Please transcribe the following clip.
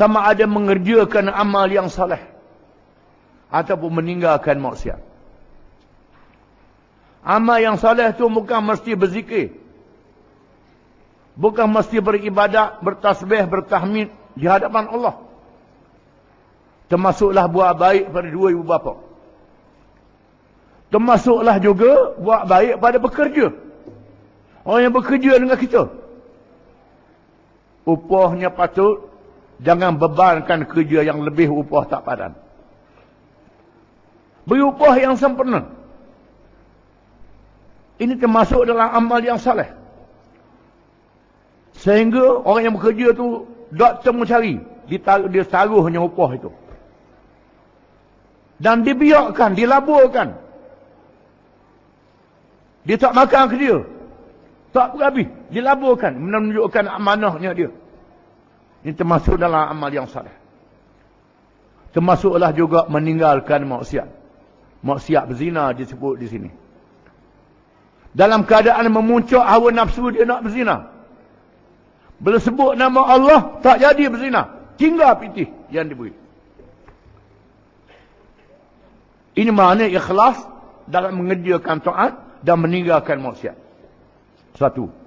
Sama ada mengerjakan amal yang saleh. Ataupun meninggalkan maksiat. Amal yang saleh tu bukan mesti berzikir. Bukan mesti beribadat, bertasbih, bertahmid di hadapan Allah. Termasuklah buat baik pada dua ibu bapa. Termasuklah juga buat baik pada bekerja. Orang yang bekerja dengan kita. Upahnya patut jangan bebankan kerja yang lebih upah tak padan. Beri upah yang sempurna. Ini termasuk dalam amal yang saleh. Sehingga orang yang bekerja tu doktor mencari. Dia taruhnya upah itu. Dan dibiarkan, dilaburkan. Dia tak makan ke dia. Tak berhabis. Dilaburkan. Menunjukkan amanahnya dia. Ini termasuk dalam amal yang saleh. Termasuklah juga meninggalkan maksiat. Maksiat berzina disebut di sini. Dalam keadaan memuncak hawa nafsu dia nak berzina. Bila sebut nama Allah, tak jadi berzina. Tinggal pitih yang diberi. Ini makna ikhlas dalam mengerjakan taat dan meninggalkan maksiat. Satu.